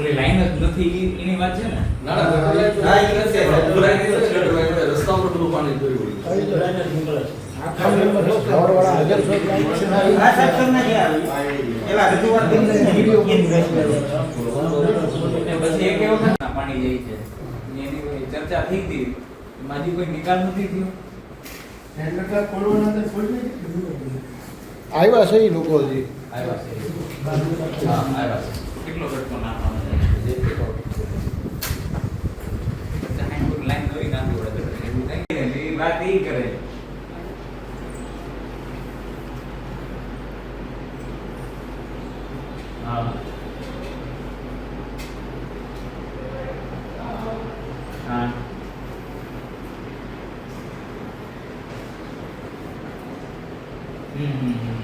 ઓલી લાઈન જ નથી એની વાત છે ને ના, ના, હા, ઈ નથી છે. રસ્તા પર બધું પાણી જે છે. ના પાણી જાય છે એની ચર્ચા થઈ હતી એમાં કોઈ નિકાલ નથી થયો આવ્યા છે એ લોકો હજી આવ્યા છે હા આવ્યા છે કેટલો ઘટકો નાખવાનો છે ચાહે નવી નાખવી પડે એવું નહીં. કરે હા હા હમ હમ હમ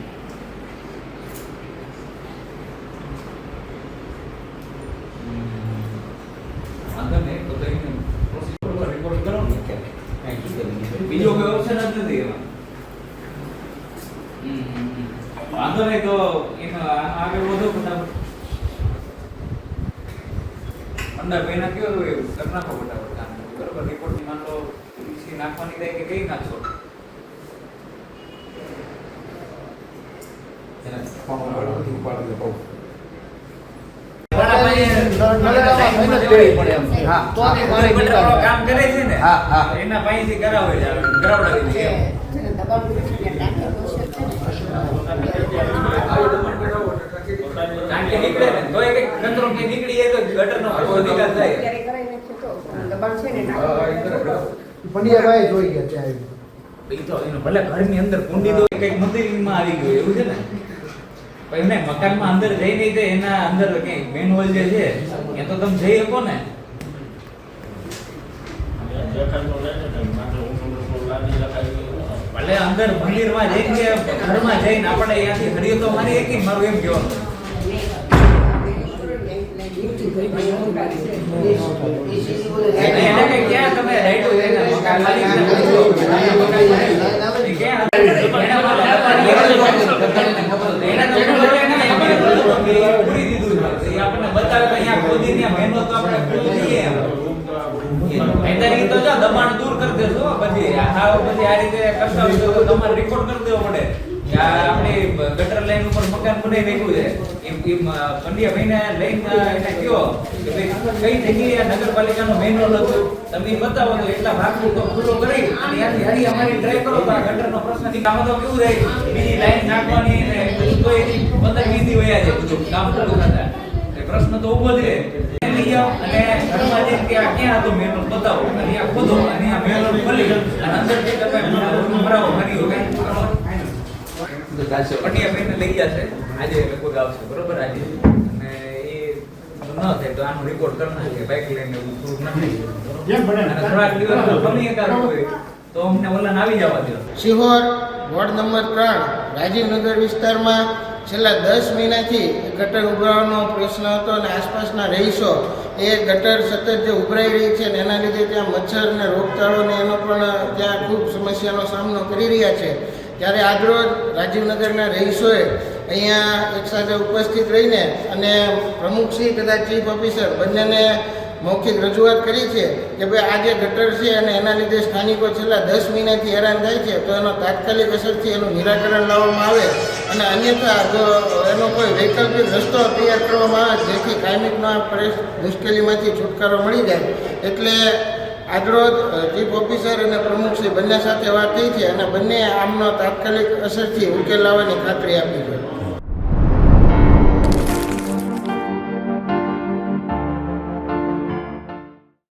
વાંધો નહીં તો તો એને પ્રોસીજર પર report કરો ને કે કાંઈ કીધું નહીં. બીજો કોઈ ઓપ્શન જ નથી એમાં. વાંધો નહીં તો એમાં આગળ વધો ફટાફટ. પંદર મહિના કયો તો એવું કરી નાખો ફટાફટ કામ. બરોબર રિપોર્ટમાં તો નાખવાની થાય કે કઈ નાખશો? કામ કરે છે ને હા, હા. એના પાસેથી કરાવે છે કરાવડાવી દે એમ. ને? તો એક કચરો કે નીકળી જાય તો ગટરનો આખો થાય. પંડ્યાભાઈ જોઈ ગયા ત્યાં ઈ તો એનો ભલે ઘરની અંદર કુંડી તો કંઈક મંદિરમાં આવી ગયું એવું છે ને? એમને મકાનમાં અંદર જઈ નહીં તો એના અંદર ક્યાંય મેન હોલ જે છે એ તો તમે જઈ શકો ને ભલે અંદર મંદિરમાં જઈને કે ઘરમાં જઈને આપણે અહીંયાથી હરિયો તો મારી એક મારું એમ કહેવાનું ક્યાં તમે રાઈટો એના માટે એના તો ખબર એને એમ કીધું કે એ પૂરી દીધું છે. એ આપણને બતાવે કે અહીંયા ખોદીને આ મહેનત તો આપણે પૂરી દઈએ એમ. નહીંતર ઈ તો જો દબાણ દૂર કરી હાવ આ તો રોડ હતો? તમે બતાવો તો એટલા ભાગ તો પૂરો કરી અમારી ટ્રાય કરો તો આ પ્રશ્ન કામ તો કેવું બીજી લાઈન નાખવાની બધું તો વીસ વયા છે કામ એ પ્રશ્ન તો ઊભો જ જાઓ અને ઘરમાં જઈને કે ક્યાં હતો મેન બતાવો. અને આ ખોદો અને આ મેન ખોલી અને અંદરથી તમે ભરાવો ભરી હોય બરોબર પટિયા ભાઈને લઈ આજે લગભગ આવશે બરોબર આજે? અને એ ન થાય તો આનો રિપોર્ટ કરી નાખે બાઇક લઈને એવું થોડુંક નથી થોડાક દિવસ ગમે એકાદ હોય તો અમને ઓલાને આવી જવા દો સિહોર વોર્ડ નંબર ત્રણ રાજીવનગર વિસ્તારમાં છેલ્લા દસ મહિનાથી ગટર ઉભરાવાનો પ્રશ્ન હતો અને આસપાસના રહીશો એ ગટર સતત જે ઉભરાઈ રહી છે અને એના લીધે ત્યાં મચ્છર ને રોગચાળો ને એનો પણ ત્યાં ખૂબ સમસ્યાનો સામનો કરી રહ્યા છે. ત્યારે આજરોજ રાજીવનગરના રહીશોએ અહીંયા એકસાથે ઉપસ્થિત રહીને અને પ્રમુખશ્રી કદાચ ચીફ ઓફિસર બંનેને મૌખિક રજૂઆત કરી છે કે ભાઈ આ જે ગટર છે અને એના લીધે સ્થાનિકો છેલ્લા દસ મહિનાથી હેરાન થાય છે, તો એનો તાત્કાલિક અસરથી એનું નિરાકરણ લાવવામાં આવે. અને અન્યથા એનો કોઈ વૈકલ્પિક રસ્તો તૈયાર કરવામાં આવે, જેથી કાયમિકનો આ મુશ્કેલીમાંથી છુટકારો મળી જાય, એટલે આજરોજ ચીફ ઓફિસર અને પ્રમુખશ્રી બંને સાથે વાત થઈ છે અને બંને આમનો તાત્કાલિક અસરથી ઉકેલ લાવવાની ખાતરી આપી છે.